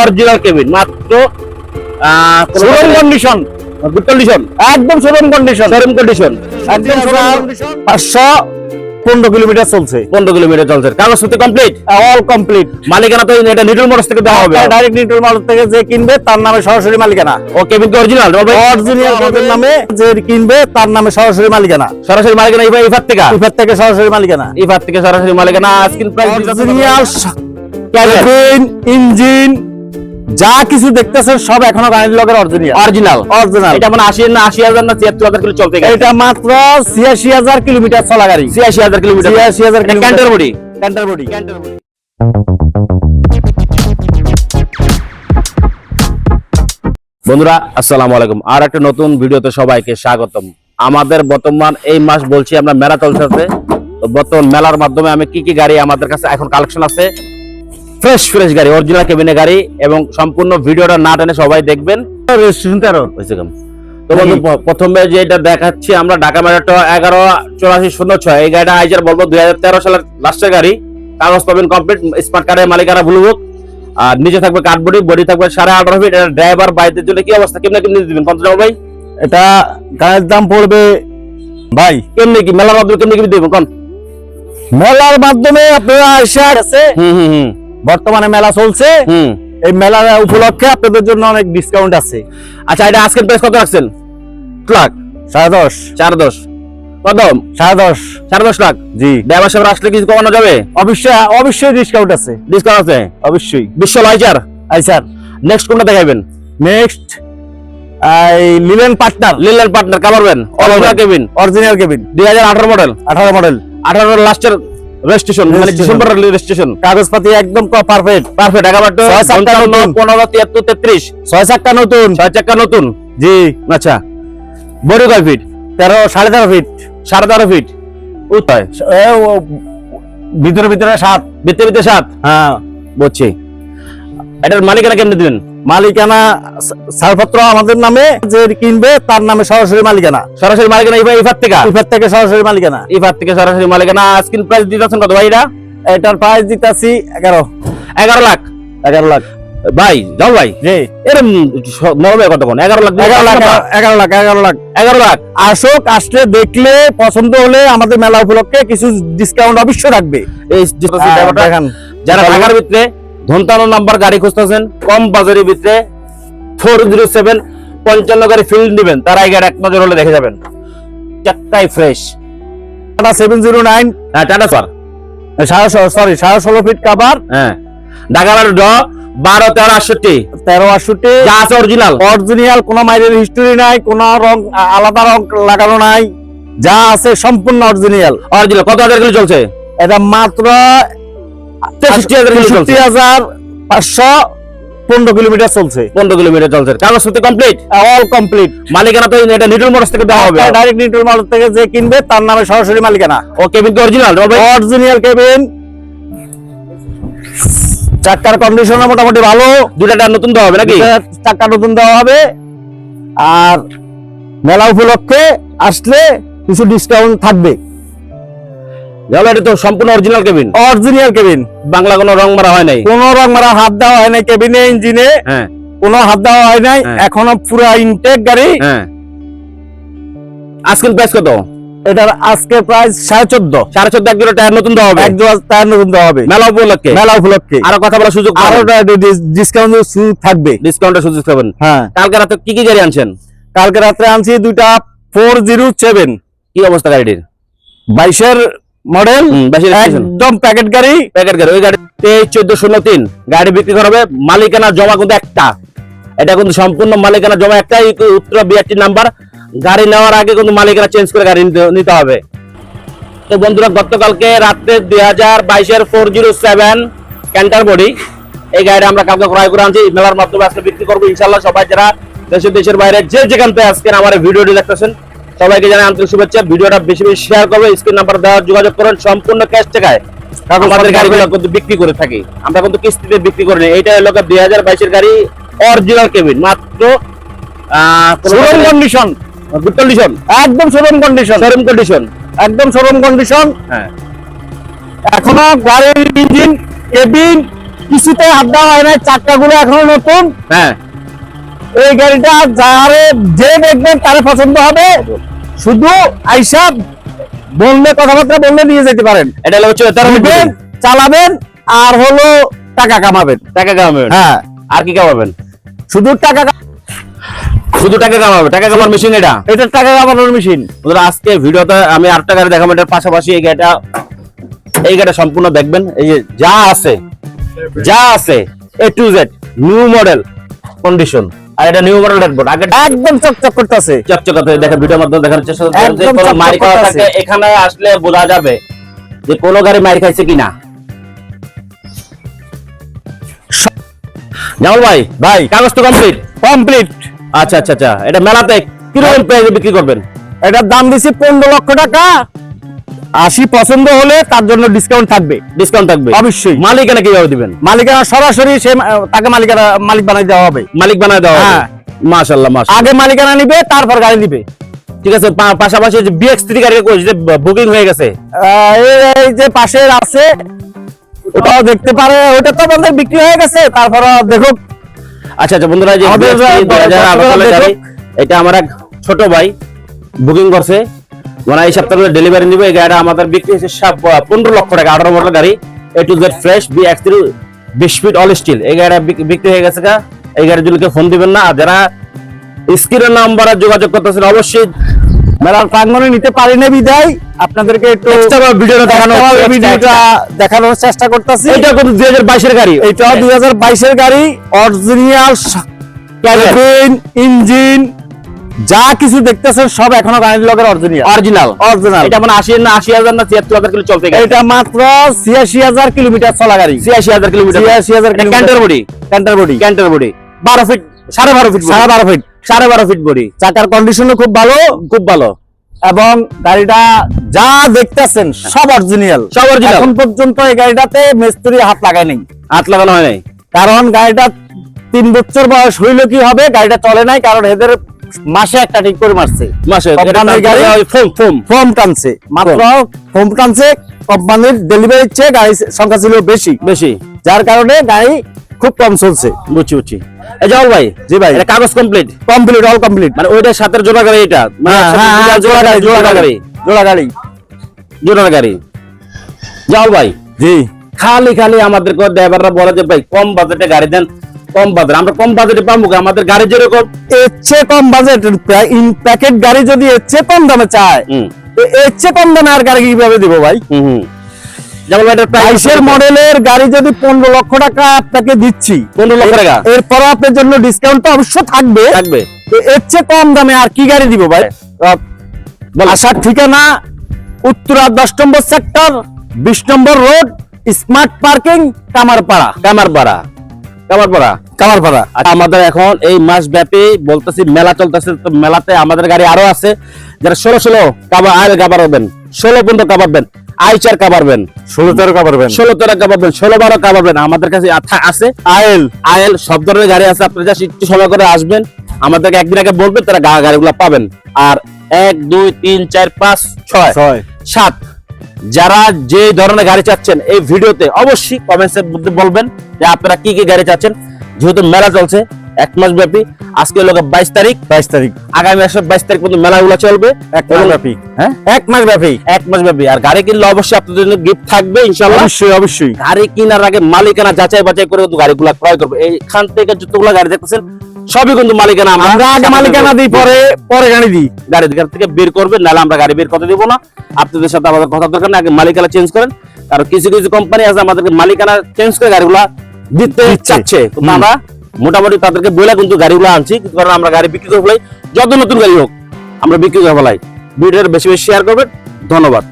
Original cabin মাত্র showroom condition good condition একদম showroom condition showroom condition একদম পাঁচশো পনেরো কিলোমিটার চলছে। পনেরো কিলোমিটার চলছে। কাগজপত্র কমপ্লিট অল কমপ্লিট মালিকানা তো এটা নিটল মোটরস থেকে দেওয়া হবে। ডাইরেক্ট নিউট্রাল মাল থেকে যে কিনবে তার নামে সরাসরি মালিকানা। ও কেবিন কি অরিজিনাল অরিজিনাল কার্ডের নামে? যে কিনবে তার নামে সরাসরি মালিকানা। সরাসরি মালিকানা ইফা ইফার থেকে? ইফার থেকে সরাসরি মালিকানা। ইফার থেকে সরাসরি মালিকানা। Screen price original cabin engine যা কিছু দেখতেছেন সব এখনও লগের অরিজিনাল অরিজিনাল অরিজিনাল এটা মানে আশি না আশি হাজার না কিলো চলতে গেছে। এটা মাত্র ছিয়াশি হাজার কিলোমিটার চলা গাড়ি কিলোমিটার। ছিয়াশি হাজার ক্যান্টার বডি ক্যান্টার বডি বন্ধুরা আসসালামু আলাইকুম। আর একটা নতুন ভিডিওতে সবাইকে স্বাগতম। আমাদের বর্তমান এই মাস বলছি আমরা মেলা চলতেছে তো বর্তমান মেলার মাধ্যমে আমি কি কি গাড়ি আমাদের কাছে এখন কালেকশন আছে ফ্রেশ ফ্রেশ গাড়ি অরিজিনাল কেবিনে গাড়ি এবং সম্পূর্ণ ভিডিওটা না টেনে সবাই দেখবেন। রেস্টুরেন্ট আরও হয়েছে কেমন? প্রথমে যে এটা দেখাচ্ছি আমরা ঢাকা মেট্রো এগারো চৌরাশি শূন্য ছয়। এই গাড়িটা আইজার বলব দুই হাজার তেরো সালের লাস্টের গাড়ি। কাগজ পাবেন কমপ্লিট স্মার্ট কার্ডের মালিকানা ব্লু বুক আর নিচে থাকবে কাঠ বডি থাকবে সাড়ে আঠারো ফিট এটা ড্রাইভার বাইদের জন্য কি অবস্থা? কেমনে কেমনি দিবেন? পঞ্চাশ টাকা ভাই? এটা গাড়ির দাম পড়বে ভাই। কেমনি কি মেলার মাধ্যমে কেমনি কেমনি দিবেন? কোন? মেলার মাধ্যমে আপনারা এসে আছে হুম হুম হুম। বর্তমানে মেলা চলছে। হুম। এই মেলা উপলক্ষে আপনাদের জন্য অনেক ডিসকাউন্ট আছে। আচ্ছা এটা আজকের প্রাইস কত রাখছেন? লাখ। সাড়ে দশ। দশ। কত? সাড়ে দশ। সাড়ে দশ লাখ? জি। ড্রাইভার সাহেব আসলে কিছু কমানো যাবে? অবশ্যই অবশ্যই ডিসকাউন্ট আছে। ডিসকাউন্ট আছে? অবশ্যই। বিশ্ব লাইচার আই স্যার। নেক্সট কোনটা দেখাবেন? নেক্সট লিলেন পার্টনার লিলার পার্টনার কামারবেন অরিজিনাল কেবিন অরিজিনাল কেবিন দুই হাজার আঠারো মডেল আঠারো মডেল আঠারো লাস্টের রেজিস্ট্রেশন মানে। ডিসেম্বর রেজিস্ট্রেশন কাগজপাতি একদম পারফেক্ট পারফেক্ট। পনেরো তিয়াত্তর তেত্রিশ। ছয় চারটা নতুন। ছয় চাকা নতুন। জি। আচ্ছা। বডি কয় ফিট তেরো সাড়ে তেরো ফিট সাড়ে তেরো ফিট উত্তয় এ, ও, ভিতরে ভিতরে সাত। ভিতরে ভিতরে সাত? হ্যাঁ। বুঝছি। এটার মালিকানা কেমনে দিবেন? মালিকানা ছাড়পত্র আমাদের নামে যে কিনবে তার নামে সরাসরি মালিকানা। সরাসরি মালিকানা ইফা ইফার থেকে? ইফার থেকে সরাসরি মালিকানা। ইফার থেকে সরাসরি মালিকানা। স্ক্রিন প্রাইস দিতেছেন কত ভাই এটা এটার প্রাইস দিতেছি এগারো। এগারো লাখ? এগারো লাখ। ভাই যাও ভাই। এরম মরবে কতক্ষণ এগারো লাখ এগারো লাখ এগারো লাখ এগারো লাখ। এগারো লাখ। আসুক আসলে দেখলে পছন্দ হলে আমাদের মেলা উপলক্ষে কিছু ডিসকাউন্ট অবশ্যই রাখবে। এই হ্যাঁ, যারা ঢাকার ভিতরে ধনতানো নাম্বার গাড়ি খুঁজতেছেন কম বাজারের ভিতরে ফোর জিরো সেভেন পঞ্চান্ন গাড়ি ফিল্ড নেবেন তারা গাড়ি এক নজর হলে দেখে যাবেন। চারটাই fresh Tata seven zero nine হ্যাঁ টাটা সাড়ে সরি সাড়ে ষোলো ফিট কাবার হ্যাঁ। ঢাকা ড বারো তেরো আটষট্টি। তেরো আটষট্টি। যা আছে অরিজিনাল অরিজিনাল কোনো মাইলের হিস্টোরি নাই কোনো রং আলাদা রং লাগানো নাই। যা আছে সম্পূর্ণ অরিজিনাল অরিজিনাল কত হাজার কিলো চলছে? এটা মাত্র তেষট্টি হাজার পাঁচশো পনেরো কিলোমিটার চলছে। পনেরো কিলোমিটার চলছে। কাগজপত্র কমপ্লিট অল কমপ্লিট মালিকানা তো এটা নিটল মোটরস থেকে দেওয়া হবে। ডাইরেক্ট নিউট্রাল মাল থেকে যে কিনবে তার নামে সরাসরি মালিকানা। ও কেবিন অরিজিনাল অরিজিনাল কেবিন চাক্কার কন্ডিশন মোটামুটি ভালো। দুটা টায়ার নতুন দেওয়া হবে নাকি? চাক্কা নতুন দেওয়া হবে। আর মেলা উপলক্ষে আসলে কিছু ডিসকাউন্ট থাকবে। যাবে এটা তো সম্পূর্ণ original cabin original cabin Bangla কোনো রং মারা হয় নাই। কোন রং মারা হাত দেওয়া হয় নাই কেবিনে ইঞ্জিনে হ্যাঁ। কোনো হাত দেওয়া হয় নাই হ্যাঁ। এখনও পুরা ইনটেক গাড়ি। হ্যাঁ। আজকের প্রাইস কত? এটার আজকে প্রাইস সাড়ে চোদ্দ। সাড়ে চোদ্দ এক টায়ার নতুন দেওয়া হবে? এক জোড়া টায়ার নতুন দেওয়া হবে। মেলা উপলক্ষে? মেলা উপলক্ষে। আরও কথা বলার সুযোগ আরও ডিসকাউন্ট থাকবে। ডিসকাউন্টের সুযোগ পাবেন? হ্যাঁ। কালকে রাতে কি কি গাড়ি আনছেন? কালকে রাত্রে আনছি দুইটা ফোর জিরো সেভেন কি অবস্থা গাড়িটির? বাইশের মডেল একদম প্যাকেট গাড়ি। প্যাকেট গাড়ি ওই গাড়ি তেইশ চোদ্দ শূন্য তিন। গাড়ি বিক্রি করা হবে মালিকানা জমা কিন্তু একটা। এটা কিন্তু সম্পূর্ণ মালিকানা জমা একটাই উত্তর বিআরটি নাম্বার গাড়ি নেওয়ার আগে কিন্তু মালিকানা চেঞ্জ করে গাড়ি নিতে- হবে। তো বন্ধুরা গতকালকে রাত্রে দুই হাজার বাইশের four zero seven canter body এই গাড়িটা আমরা কালকে ক্রয় করে আনছি। মেলার মাধ্যমে আজকে বিক্রি করব। ইনশাল্লাহ সবাই যারা দেশের দেশের বাইরে যে যেখান থেকে আজকে আমার ভিডিওটি দেখতেছেন সবাইকে জানাই আন্তরিক শুভেচ্ছা। ভিডিওটা বেশি বেশি শেয়ার করবে স্ক্রিন নাম্বার দেওয়ার যোগাযোগ করেন সম্পূর্ণ ক্যাশ টাকায়। আমাদের গাড়িগুলো কিন্তু বিক্রি করে থাকি। আমরা কিন্তু কিস্তিতে বিক্রি করি না। এইটা হলো দুই হাজার বাইশের গাড়ি অরিজিনাল কেবিন মাত্র শোরুম কন্ডিশন গুড কন্ডিশন একদম শোরুম কন্ডিশন শোরুম কন্ডিশন একদম শোরুম কন্ডিশন হ্যাঁ। এখনও গাড়ির ইঞ্জিন কেবিন কিছুতে হাত দেওয়া হয় না চাক্কাগুলো এখনও নতুন। হ্যাঁ। এই গাড়িটা যারে যে দেখবেন তার পছন্দ হবে। শুধু আইসা বললে কথাবার্তা বললে নিয়ে যেতে পারেন। এটা হলো নেবেন চালাবেন আর হলো টাকা কামাবেন। টাকা কামাবেন? হ্যাঁ। আর কি কামাবেন? শুধু টাকা শুধু টাকা কামাবে টাকা কামার মেশিন এটা? এটা টাকা কামানোর মেশিন আজকে ভিডিওতে আমি আরেকটা গাড়ি দেখাবো। এটার পাশাপাশি এই গাড়িটা এই গাড়িটা সম্পূর্ণ দেখবেন। এই যে যা আছে যা আছে A to Z new model condition আর এটা নিউ মডেল ড্যাশবোর্ড আগে একদম চকচক করতেছে। দেখেন ভিডিওর মাধ্যমে চেষ্টা কোনো মারি। থাকে এখানে আসলে বোঝা যাবে যে কোনো গাড়ি মারি খাইছে কিনা। জামাল ভাই ভাই। কাগজ তো কমপ্লিট কমপ্লিট আচ্ছা আচ্ছা আচ্ছা। এটা মেলাতে কীরকম প্রাইসে বিক্রি করবেন? এটার দাম দিছি পনেরো লক্ষ টাকা। আশি পছন্দ হলে তার জন্য ডিসকাউন্ট থাকবে। ডিসকাউন্ট থাকবে। অবশ্যই। মালিকানা কীভাবে দিবেন? মালিকানা সরাসরি সে তাকে মালিকানা মালিক বানাই দেওয়া হবে। মালিক বানায় দেওয়া হবে। হ্যাঁ। মাশাআল্লাহ মাশাআল্লাহ। আগে মালিকানা নিবে তারপর গাড়ি নিবে। ঠিক আছে পাশাপাশি যে বিএক্স থ্রি গাড়ি যে বুকিং হয়ে গেছে? এই যে পাশের আছে ওটাও দেখতে পারে। ওটা তো আমাদের বিক্রি হয়ে গেছে তারপর দেখো আচ্ছা আচ্ছা বন্ধুরা এই যে আমাদের BX3 যা- 2018 সালের গাড়ি এটা আমার এক ছোট ভাই বুকিং করছে। মানে এই সপ্তাহে ডেলিভারি নিবে এই গাড়িটা আমাদের বিক্রি হয়েছে সব পনেরো লক্ষ টাকা আঠারো মডেল গাড়ি A to Z fresh B X three বিশ ফিট অল স্টিল এই গাড়িটা বিক্রি হয়ে গেছে গা। এই জন্য ফোন দিবেন না। আর যারা স্ক্রিনের নাম্বারে যোগাযোগ করতেছেন অবশ্যই মেলার প্রাঙ্গণে নিতে পারি না বিদায়। আপনাদেরকে একটু ভিডিওটা দেখানো ভিডিওটা দেখানোর চেষ্টা করতেছি। এটা কিন্তু দুই হাজার বাইশের গাড়ি। এটা দুই হাজার বাইশের গাড়ি অরিজিনাল ক্যাবিন ইঞ্জিন যা কিছু দেখতেছেন সব এখনও লগের অরিজিনাল অরিজিনাল অরিজিনাল এটা মানে আশি না আশি হাজার না কিলো চলতে গেছে এটা মাত্র ছিয়াশি হাজার কিলোমিটার চলা গাড়ি। ছিয়াশি হাজার কিলোমিটার। ছিয়াশি হাজার canter body canter body canter body বারো ফিট সাড়ে বারো ফিট সাড়ে বারো ফিট সাড়ে বারো ফিট বডি চাকার কন্ডিশনও খুব ভালো। খুব ভালো। এবং গাড়িটা যা দেখতেছেন সব অরিজিনাল সব original। এখন পর্যন্ত এই গাড়িটাতে মিস্ত্রি হাত লাগায় নেই। হাত লাগানো হয় নাই। কারণ গাড়িটা তিন বছর বয়স হইলে কি হবে গাড়িটা চলে নাই কারণ এদের মাসে একটা ঠিক করে মারছে। মাসে ফোম ফোম। ফোম টানছে। মাত্র ফোম। টানছে কোম্পানির ডেলিভারির চেয়ে গাড়ি সংখ্যা ছিল বেশি। বেশি। যার কারণে গাড়ি খুব কম চলছে। বুঝছি বুঝছি। এই যাও ভাই জি ভাই। এটা কাগজ কমপ্লিট কমপ্লিট অল কমপ্লিট মানে ওইটার সাথে জোড়া গাড়ি এটা? মানে হ্যাঁ হ্যাঁ জোড়া গাড়ি জোড়া গাড়ি। জোড়া গাড়ি। জোড়া গাড়ি। যাও ভাই। জি। খালি খালি আমাদের ড্রাইভাররা বলে যে ভাই কম বাজেটে গাড়ি দেন। কম বাজেট। আমরা কম বাজেটে পাবো আমাদের গাড়ি যেরকম এর চেয়ে কম বাজেট ইন প্যাকেট গাড়ি যদি এর চেয়ে কম দামে চায় এর চেয়ে কম দামে আর গাড়ি কীভাবে দিব ভাই? বাইশের মডেলের গাড়ি যদি পনেরো লক্ষ টাকা আপনাকে দিচ্ছি পনেরো লক্ষ টাকা? এরপর আপনার জন্য ডিসকাউন্ট তো অবশ্য থাকবে। থাকবে। তো এর চেয়ে কম দামে আর কি গাড়ি দিব ভাই? আহ, আসার ঠিকানা উত্তরা দশ নম্বর সেক্টর বিশ number road smart parking Kamarpara. Kamarpara. Kamarpara Kamarpara আচ্ছা আমাদের এখন এই মাস ব্যাপী বলতেছি মেলা চলতেছে। তো মেলাতে আমাদের গাড়ি আরও আছে। যারা ষোলো ষোলো কাবার আইল কাবারবেন ষোলো পর্যন্ত কাবারবেন আইচার কাবারবেন ষোলো তেরো কামারবেন ষোলো তেরো কাবারবেন ষোলো বারো কাবারবেন আমাদের কাছে আছে। আয়েল। আয়েল সব ধরনের গাড়ি আছে। আপনারা জাস্ট একটু সময় করে আসবেন। আমাদেরকে একদিন আগে বলবেন তারা গা- গাড়িগুলো পাবেন। আর এক দুই তিন চার পাঁচ ছয়। ছয়। সাত। যারা যে ধরনের গাড়ি চাচ্ছেন এই ভিডিওতে অবশ্যই কমেন্টস এর মধ্যে বলবেন যে আপনারা কি কি গাড়ি চাচ্ছেন। যেহেতু মেলা চলছে এক মাস ব্যাপী। আজকে হলো বাইশ তারিখ। বাইশ তারিখ। আগামী মাসের বাইশ তারিখ পর্যন্ত মেলাগুলো চলবে। এক মাস ব্যাপী। হ্যাঁ? এক মাস ব্যাপী। এক মাস ব্যাপী। আর গাড়ি কিনলে অবশ্যই আপনাদের জন্য গিফট থাকবে ইনশাল্লাহ অবশ্যই অবশ্যই। গাড়ি কেনার আগে মালিকানা যাচাই বাছাই করে গাড়িগুলো ক্রয় করবে। এইখান থেকে যতগুলো গাড়ি দেখতেছেন সবই কিন্তু মালিকানা আমরা। আগে মালিকানা দিই পরে পরে গাড়ি দিই। গাড়ি গাড়ি থেকে বের করবেন নাহলে আমরা গাড়ি বের করতে দিব না। আপনাদের সাথে আমাদের কথা দরকার না আগে মালিকানা চেঞ্জ করেন। কারণ কিছু কিছু কোম্পানি আছে আমাদেরকে মালিকানা চেঞ্জ করে গাড়িগুলা দিতে। চাচ্ছে। কিন্তু আমরা মোটামুটি তাদেরকে বলে কিন্তু গাড়িগুলো আনছি কিন্তু কারণ আমরা গাড়ি বিক্রি করে ফেলাই। যত নতুন গাড়ি হোক আমরা বিক্রি করে ফেলাই। ভিডিওটা বেশি বেশি শেয়ার করবেন। ধন্যবাদ।